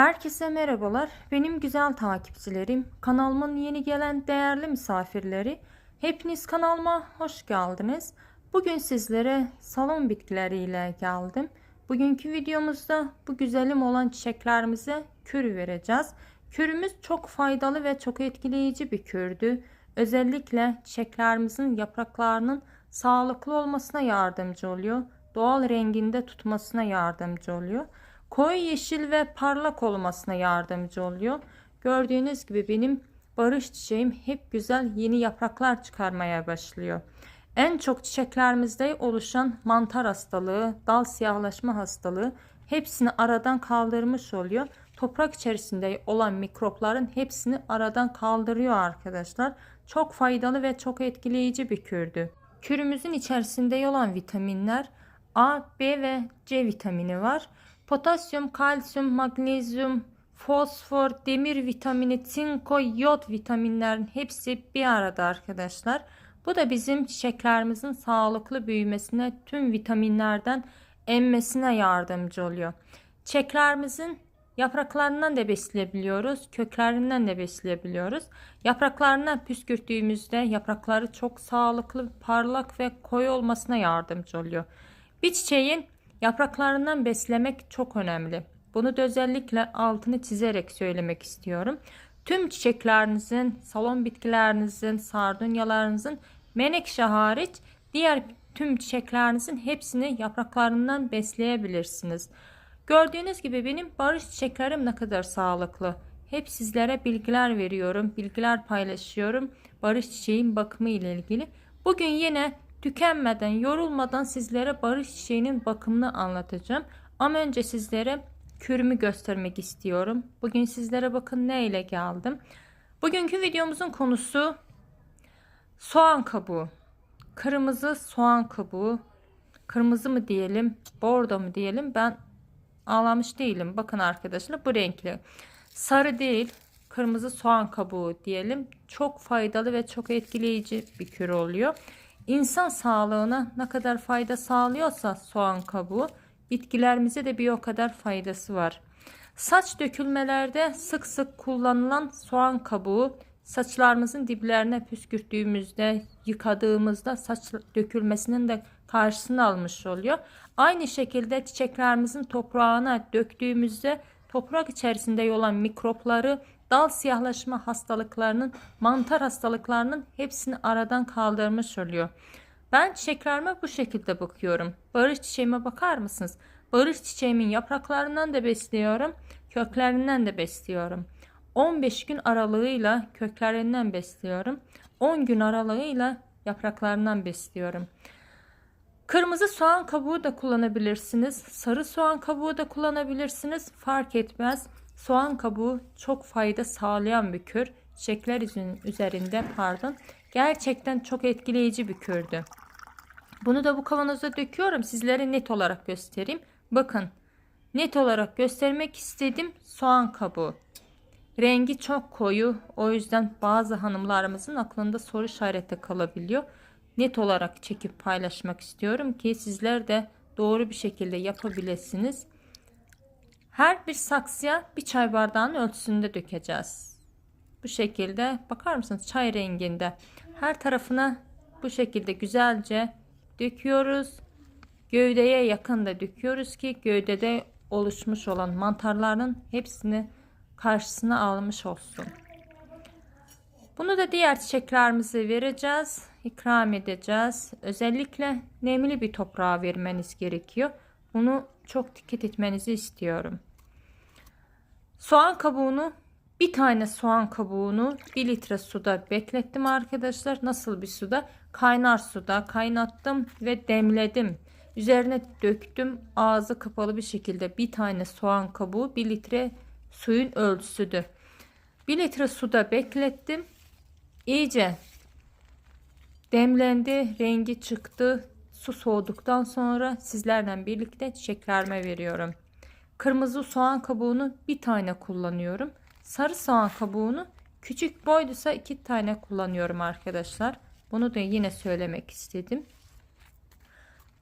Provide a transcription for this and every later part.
Herkese merhabalar. Benim güzel takipçilerim, kanalımın yeni gelen değerli misafirleri, hepiniz kanalıma hoş geldiniz. Bugün sizlere salon bitkileriyle geldim. Bugünkü videomuzda bu güzelim olan çiçeklerimize kür vereceğiz. Kürümüz çok faydalı ve çok etkileyici bir kürdü. Özellikle çiçeklerimizin yapraklarının sağlıklı olmasına yardımcı oluyor. Doğal renginde tutmasına yardımcı oluyor koyu yeşil ve parlak olmasına yardımcı oluyor. Gördüğünüz gibi benim barış çiçeğim hep güzel yeni yapraklar çıkarmaya başlıyor. En çok çiçeklerimizde oluşan mantar hastalığı, dal siyahlaşma hastalığı hepsini aradan kaldırmış oluyor. Toprak içerisinde olan mikropların hepsini aradan kaldırıyor arkadaşlar. Çok faydalı ve çok etkileyici bir kürdü. Kürümüzün içerisinde olan vitaminler A, B ve C vitamini var. Potasyum, kalsiyum, magnezyum, fosfor, demir vitamini, çinko, yod vitaminlerin hepsi bir arada arkadaşlar. Bu da bizim çiçeklerimizin sağlıklı büyümesine, tüm vitaminlerden emmesine yardımcı oluyor. Çiçeklerimizin yapraklarından da besleyebiliyoruz, köklerinden de besleyebiliyoruz. Yapraklarına püskürttüğümüzde yaprakları çok sağlıklı, parlak ve koyu olmasına yardımcı oluyor. Bir çiçeğin Yapraklarından beslemek çok önemli. Bunu da özellikle altını çizerek söylemek istiyorum. Tüm çiçeklerinizin, salon bitkilerinizin, sardunyalarınızın menekşe hariç diğer tüm çiçeklerinizin hepsini yapraklarından besleyebilirsiniz. Gördüğünüz gibi benim barış çiçeklerim ne kadar sağlıklı. Hep sizlere bilgiler veriyorum, bilgiler paylaşıyorum. Barış çiçeğin bakımı ile ilgili. Bugün yine Tükenmeden, yorulmadan sizlere barış çiçeğinin bakımını anlatacağım. Ama önce sizlere kürümü göstermek istiyorum. Bugün sizlere bakın ne ile geldim. Bugünkü videomuzun konusu soğan kabuğu. Kırmızı soğan kabuğu. Kırmızı mı diyelim, bordo mu diyelim ben ağlamış değilim. Bakın arkadaşlar bu renkli. Sarı değil, kırmızı soğan kabuğu diyelim. Çok faydalı ve çok etkileyici bir kür oluyor. İnsan sağlığına ne kadar fayda sağlıyorsa soğan kabuğu bitkilerimize de bir o kadar faydası var. Saç dökülmelerde sık sık kullanılan soğan kabuğu saçlarımızın diplerine püskürttüğümüzde, yıkadığımızda saç dökülmesinin de karşısını almış oluyor. Aynı şekilde çiçeklerimizin toprağına döktüğümüzde toprak içerisinde olan mikropları dal siyahlaşma hastalıklarının, mantar hastalıklarının hepsini aradan kaldırmış oluyor. Ben çiçeklerime bu şekilde bakıyorum. Barış çiçeğime bakar mısınız? Barış çiçeğimin yapraklarından da besliyorum, köklerinden de besliyorum. 15 gün aralığıyla köklerinden besliyorum. 10 gün aralığıyla yapraklarından besliyorum. Kırmızı soğan kabuğu da kullanabilirsiniz. Sarı soğan kabuğu da kullanabilirsiniz. Fark etmez. Soğan kabuğu çok fayda sağlayan bir kür. Çiçekler üzerinde pardon. Gerçekten çok etkileyici bir kürdü. Bunu da bu kavanoza döküyorum. Sizlere net olarak göstereyim. Bakın. Net olarak göstermek istedim soğan kabuğu. Rengi çok koyu. O yüzden bazı hanımlarımızın aklında soru işareti kalabiliyor. Net olarak çekip paylaşmak istiyorum ki sizler de doğru bir şekilde yapabilirsiniz. Her bir saksıya bir çay bardağının ölçüsünde dökeceğiz. Bu şekilde bakar mısınız çay renginde. Her tarafına bu şekilde güzelce döküyoruz. Gövdeye yakın da döküyoruz ki gövdede oluşmuş olan mantarların hepsini karşısına almış olsun. Bunu da diğer çiçeklerimize vereceğiz. ikram edeceğiz. Özellikle nemli bir toprağa vermeniz gerekiyor. Bunu çok dikkat etmenizi istiyorum. Soğan kabuğunu bir tane soğan kabuğunu 1 litre suda beklettim arkadaşlar. Nasıl bir suda? Kaynar suda kaynattım ve demledim. Üzerine döktüm. Ağzı kapalı bir şekilde bir tane soğan kabuğu 1 litre suyun ölçüsüdür. 1 litre suda beklettim. İyice demlendi, rengi çıktı. Su soğuduktan sonra sizlerle birlikte çiçeklerime veriyorum. Kırmızı soğan kabuğunu bir tane kullanıyorum. Sarı soğan kabuğunu küçük boyduysa iki tane kullanıyorum arkadaşlar. Bunu da yine söylemek istedim.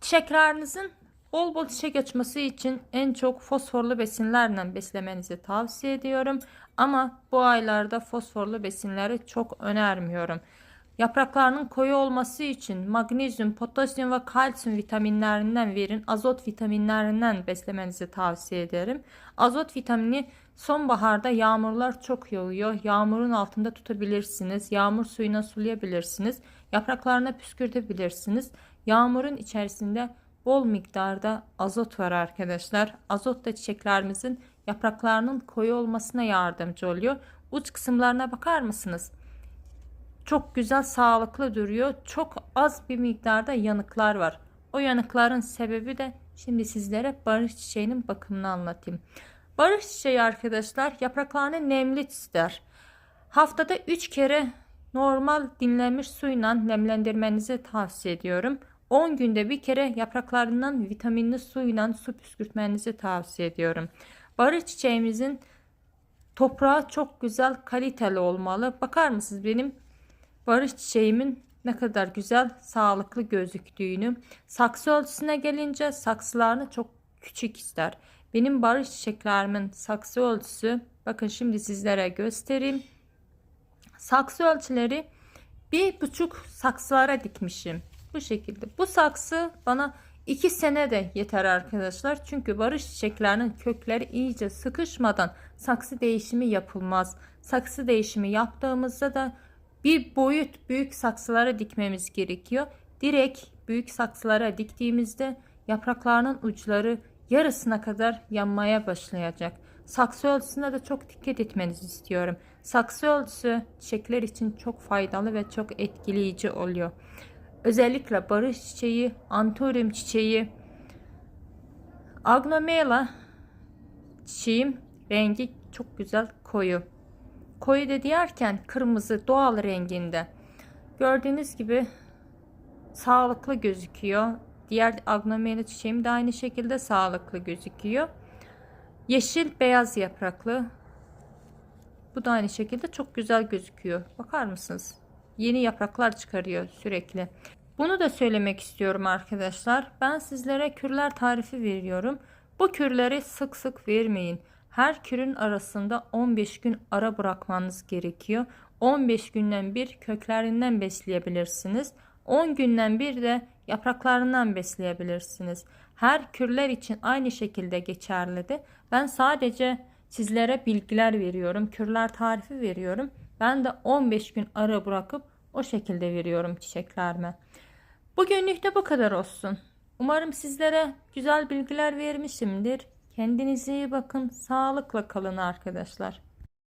Çiçeklerinizin Bol bol çiçek açması için en çok fosforlu besinlerle beslemenizi tavsiye ediyorum. Ama bu aylarda fosforlu besinleri çok önermiyorum. Yapraklarının koyu olması için magnezyum, potasyum ve kalsiyum vitaminlerinden verin. Azot vitaminlerinden beslemenizi tavsiye ederim. Azot vitamini sonbaharda yağmurlar çok yağıyor. Yağmurun altında tutabilirsiniz. Yağmur suyuna sulayabilirsiniz. Yapraklarına püskürtebilirsiniz. Yağmurun içerisinde bol miktarda azot var arkadaşlar. Azot da çiçeklerimizin yapraklarının koyu olmasına yardımcı oluyor. Uç kısımlarına bakar mısınız? Çok güzel sağlıklı duruyor. Çok az bir miktarda yanıklar var. O yanıkların sebebi de şimdi sizlere barış çiçeğinin bakımını anlatayım. Barış çiçeği arkadaşlar yapraklarını nemli ister. Haftada 3 kere normal dinlenmiş suyla nemlendirmenizi tavsiye ediyorum. 10 günde bir kere yapraklarından vitaminli suyla su püskürtmenizi tavsiye ediyorum. Barış çiçeğimizin toprağı çok güzel kaliteli olmalı. Bakar mısınız benim barış çiçeğimin ne kadar güzel sağlıklı gözüktüğünü. Saksı ölçüsüne gelince saksılarını çok küçük ister. Benim barış çiçeklerimin saksı ölçüsü bakın şimdi sizlere göstereyim. Saksı ölçüleri bir buçuk saksılara dikmişim. Bu şekilde. Bu saksı bana 2 sene de yeter arkadaşlar. Çünkü barış çiçeklerinin kökleri iyice sıkışmadan saksı değişimi yapılmaz. Saksı değişimi yaptığımızda da bir boyut büyük saksılara dikmemiz gerekiyor. Direkt büyük saksılara diktiğimizde yapraklarının uçları yarısına kadar yanmaya başlayacak. Saksı ölçüsüne de çok dikkat etmenizi istiyorum. Saksı ölçüsü çiçekler için çok faydalı ve çok etkileyici oluyor. Özellikle barış çiçeği, antorium çiçeği, agnomela çiçeğim rengi çok güzel koyu. Koyu da diyerken kırmızı doğal renginde. Gördüğünüz gibi sağlıklı gözüküyor. Diğer agnomela çiçeğim de aynı şekilde sağlıklı gözüküyor. Yeşil beyaz yapraklı. Bu da aynı şekilde çok güzel gözüküyor. Bakar mısınız? Yeni yapraklar çıkarıyor sürekli. Bunu da söylemek istiyorum arkadaşlar. Ben sizlere kürler tarifi veriyorum. Bu kürleri sık sık vermeyin. Her kürün arasında 15 gün ara bırakmanız gerekiyor. 15 günden bir köklerinden besleyebilirsiniz. 10 günden bir de yapraklarından besleyebilirsiniz. Her kürler için aynı şekilde geçerlidir. Ben sadece sizlere bilgiler veriyorum. Kürler tarifi veriyorum. Ben de 15 gün ara bırakıp o şekilde veriyorum çiçeklerime. Bugünlük de bu kadar olsun. Umarım sizlere güzel bilgiler vermişimdir. Kendinize iyi bakın. Sağlıkla kalın arkadaşlar.